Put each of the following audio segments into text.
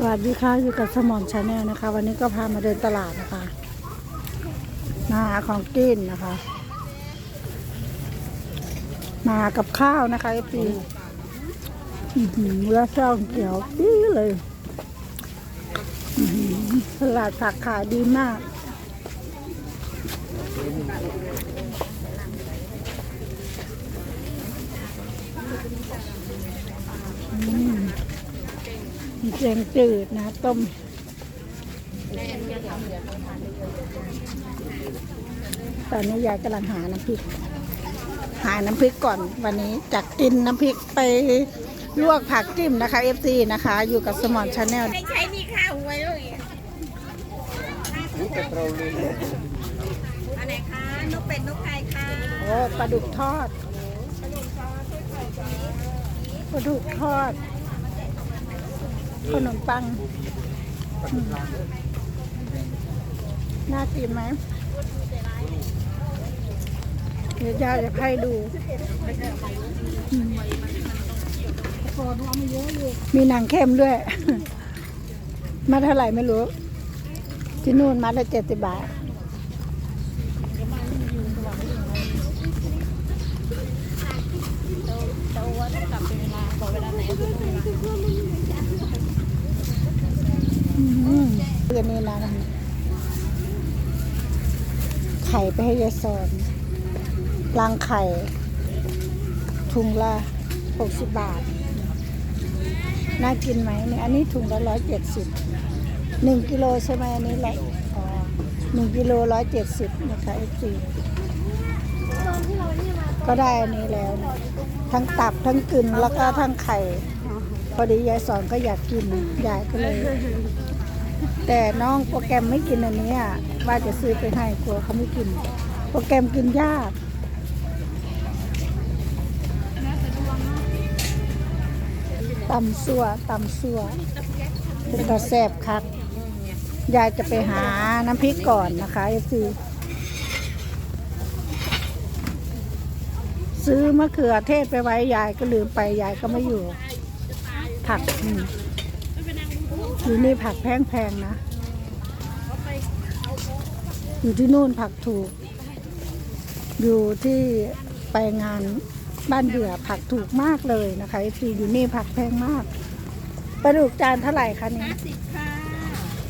สวัสดีค่ะอยู่กับสมอนชาแนลนะคะ วันนี้ก็พามาเดินตลาดนะคะมาหาของกินนะคะ มากับข้าวนะคะไอปีอื้อหือแล้วเส้าเขียวปีเลยตลาดผักขายดีมาก อืม แกงจืดนะ ต้มตอนนี้ยายกำลังหาน้ำพริก หาน้ำพริกก่อนวันนี้จากกินน้ำพริกไปลวกผักจิ้มนะคะ FC นะคะ อยู่กับสมอนชาแนลไม่ใช้นี่ข้าวไว้เลยอันไหนคะนกเป็ดนกไก่ค่ะโอ้ปลาดุกทอดปลาดุกทอด ขนมปัง น่ากินไหม เดี๋ยวยายจะให้ดู มีหนังเข้มด้วย มาเท่าไหร่ไม่รู้ ที่นู่นมาละเจ็ดสิบบาทอืมเดือนนี้นะไข่ไปให้ยายสอนรังไข่ถุงละหกสิบบาท น่ากินไหมเนี่ยอันนี้ถุงละร้อยเจ็ดสิบหนึ่งกิโลใช่ไหมอันนี้แหละหนึ่งกิโลร้อยเจ็ดสิบนะคะเอจีก็ได้อันนี้แล้ว ทั้งตับทั้งกึ่นแล้วก็ทั้งไข่ พอดียายสอนก็อยากกินยายก็เลย แต่น้องโปรแกรมไม่กินอันนี้อะว่าจะซื้อไปให้กลัวเขาไม่กิน โปรแกรมกินยากตำซัวตำซัวเป็นกระแสบคัก ยายจะไปหาน้ำพริกก่อนนะคะเอซีซื้อมะเขือเทศไปไว้ ยายก็ลืมไป ยายก็ไม่อยู่ ผักอืม อยู่นี่ผักแพงๆนะ อยู่ที่นู่นผักถูก อยู่ที่ไปงานบ้านเดือผักถูกมากเลยนะคะทีอยู่นี่ผักแพงมากปลาดุกจานเท่าไหร่คะนี้สิบค่ะ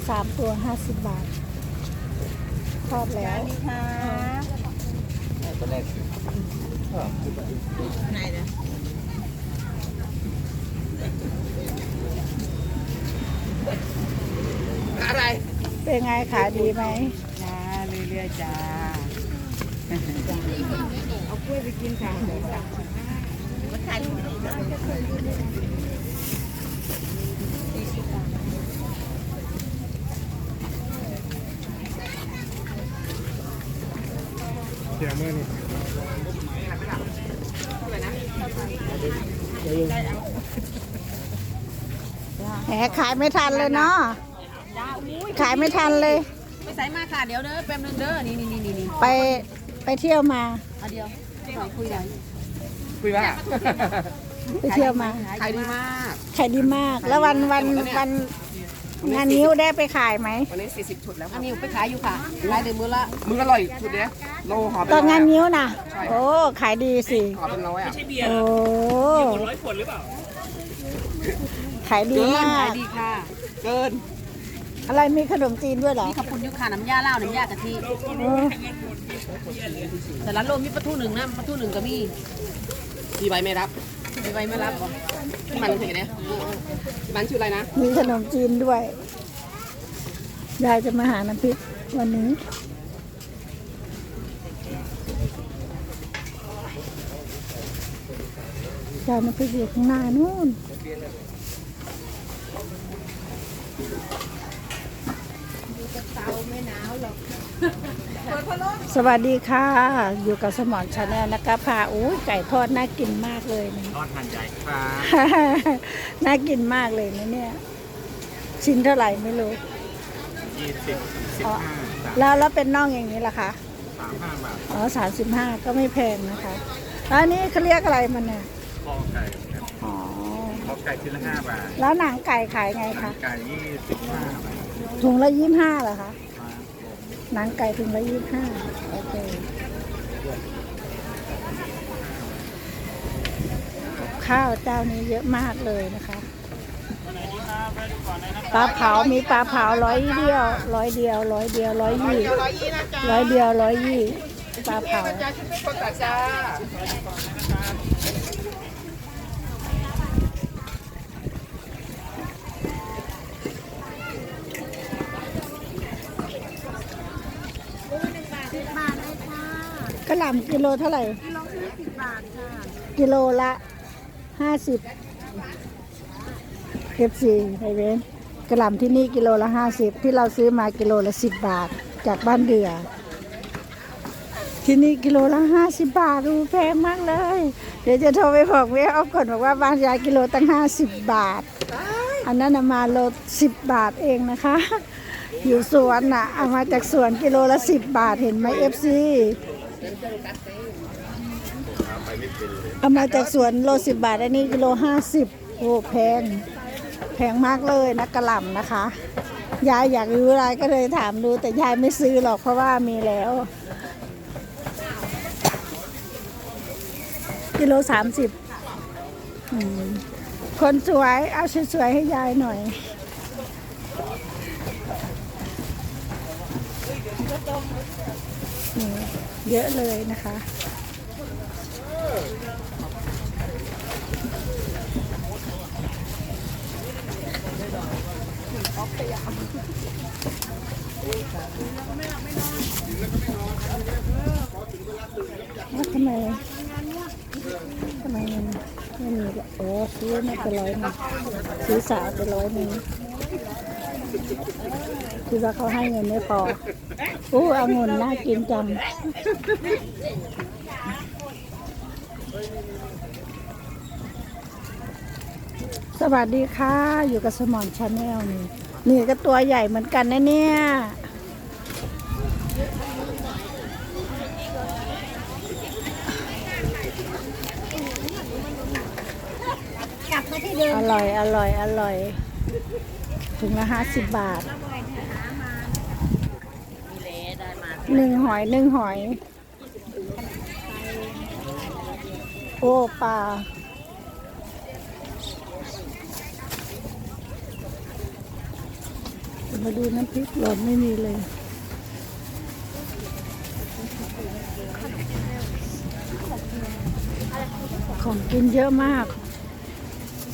สามตัวห้าสิบบาททอดแล้วนี่ค่ะไหนเด้อ อะไร เป็นไงขายดีไหมจ้าเรื่อยๆจ้าเอากล้วยไปกินค่ะมาขายลูก แหมขายไม่ทันเลยเนาะขายไม่ทันเลย ไปใส่มาค่ะเดี๋ยวเด้อแป๊บนึงเด้อนี่นี่นี่นี่ไปไปเที่ยวมา เอาเดียวขอคุยได้คุยว่าไปเที่ยวมาขายดีมากขายดีมาก แล้ววันวันวันงานนิ้วได้ไปขายไหมวันนี้40ชุดแล้วอันนี้ไปขายอยู่ค่ะรายเดือนมื้อละมึงอร่อยชุดเนี้ยโลหอมตอนงานนิ้วนะโอ้ขายดีสิหอมเป็นร้อยอะโอ้ขา ยดีเกินมาขากยดีค่ะ เกิน อะไรมีขนมจีนด้วยเหรอ นี่ขอบคุณอยู่ค่ะน้ำยาเหล้าน้ำยากะทิโอ้แต่ร้านโลมีปลาทูหนึ่งนะปลาทูหนึ่งก็มีกี่ใบไม่รับมีไว้ไม่รับบ่ที่มันถึงเนี้ยที่มันชื่ออะไรนะมีขนมจีนด้วย ยายจะมาหาน้ำพริกวันนี้ ยายน้ำพริกอยู่ข้างหน้านู่น สวัสดีค่ะ อยู่กับสมอนชาแนลนะคะพาอู้ไก่ทอดน่ากินมากเลยนะทอดหันใหญ่ครับน่ากินมากเลยนะเนี่ย ชิ้นเท่าไหร่ไม่รู้ยี่สิบสิบอ๋อห้าสามแล้วแล้วเป็นน่องอย่างนี้ล่ะคะสามห้าบาทอ๋อสามสิบห้าก็ไม่แพงนะคะแล้วอันนี้เขาเรียกอะไรมันเนี่ยคอไก่ครับอ๋อคอไก่ชิ้นละห้าบาทแล้วหนังไก่ขายไงคะไก่ยี่สิบห้าบาทถุงละยี่ห้าเหรอคะครับผม หนังไก่ถุงละยี่ห้าโอเคข้าวเจ้านี้เยอะมากเลยนะคะปลาเผา มีปลาเผาร้อยเดียว ร้อยเดียว ร้อยเดียว ร้อยยี่ ร้อยเดียว ร้อยยี่ ปลาเผา กระหล่ำกิโลเท่าไหร่ กิโลละสิบบาทค่ะกิโลละห้าสิบเอฟซีไอเวนกระหล่ำที่นี่กิโลละห้าสิบที่เราซื้อมากิโลละสิบบาทจากบ้านเดือ ที่นี่กิโลละห้าสิบบาทดูแพงมากเลย เดี๋ยวจะโทรไปบอกเวออฟก่อนบอกว่าบ้านยายกิโลตั้งห้าสิบบาท อันนั้นน่ะมาโลสิบบาทเองนะคะ อยู่สวนน่ะเอามาจากสวนกิโลละสิบบาทเห็นไหมเอฟซี เอามาจากสวนโลสิบบาท อันนี้กิโลห้าสิบโอ้แพง แพงมากเลยนะกระหล่ำนะคะ ยายอยากรู้อะไรก็เลยถามดู แต่ยายไม่ซื้อหรอกเพราะว่ามีแล้ว กิโลสามสิบคนสวย เอาสวยๆให้ยายหน่อย นี่เยอะเลยนะคะว่าทำไมทำไมมันไม่มีละโอ้ซื้อไม่เป็นร้อยหนึงซื้อสาวเป็นร้อยหนึง คือว่าเขาให้เงินไม่พออู้อาเงินน่ากินจังสวัสดีค่ะ อยู่กับสมอนชาแนลนี่ นี่ก็ตัวใหญ่เหมือนกันนะเนี่ย อร่อย อร่อย อร่อย ถึงละห้าสิบบาทหนึ่งหอยหนึ่งหอย โอ้ปลามาดูน้ำพริกหล่นไม่มีเลยของกินเยอะมาก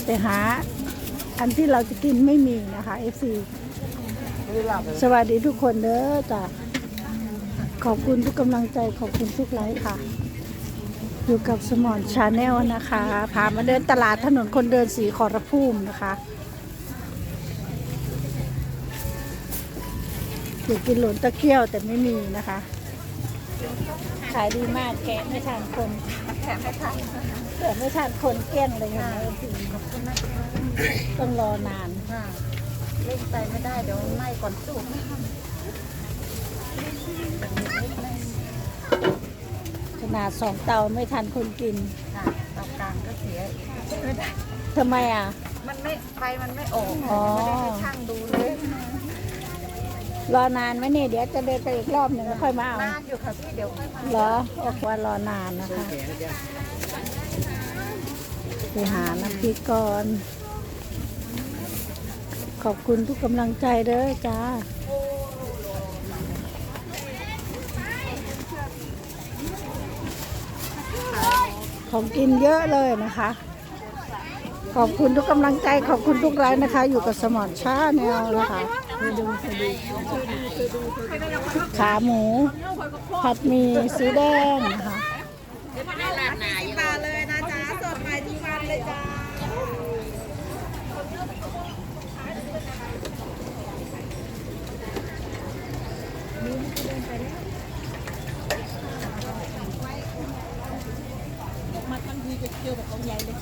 แต่หา อันที่เราจะกินไม่มีนะคะ FC สวัสดีทุกคนเด้อจ้ะขอบคุณทุกกำลังใจขอบคุณทุกไลค์ค่ะ อยู่กับสมอนชาแนลนะคะพามาเดินตลาดถนนคนเดินสีขอรภูมินะคะอยากกินหลนตะเกียวแต่ไม่มีนะคะ ขายดีมากแกะไม่ทันคนแกะไม่ทัน แกะไม่ทันคนเกลี้ยงเลยค่ะต้องรอนานเล่นไปไม่ได้เดี๋ยวไหม้ก่อนสุกขนาดสองเตาไม่ทันคนกินค่ะเตากลางก็เสียไม่ได้ทำไมอะ มันไม่ไฟมันไม่ออกอ๋อ ไม่ได้ให้ช่างดูเลยรอนานไหมเนี่ยเดี๋ยวจะเดินไปอีกรอบหนึ่งแล้วค่อยมาเอา นานอยู่ค่ะพี่เดี๋ยวค่อยมาเหรอบอกว่ารอนานนะคะ ไปหาน้ำพริกก่อน ขอบคุณทุกกำลังใจเด้อจ้าของกินเยอะเลยนะคะ ขอบคุณทุกกำลังใจ ขอบคุณทุกไลน์นะคะ อยู่กับสมอนชาแนลนะคะขาหมู ผัดหมี่สีแดงนะคะจ๊ะสดใหม่ทุกวัน เลยจ้ามาทั้งทีจะเจอแบบของใหญ่เลย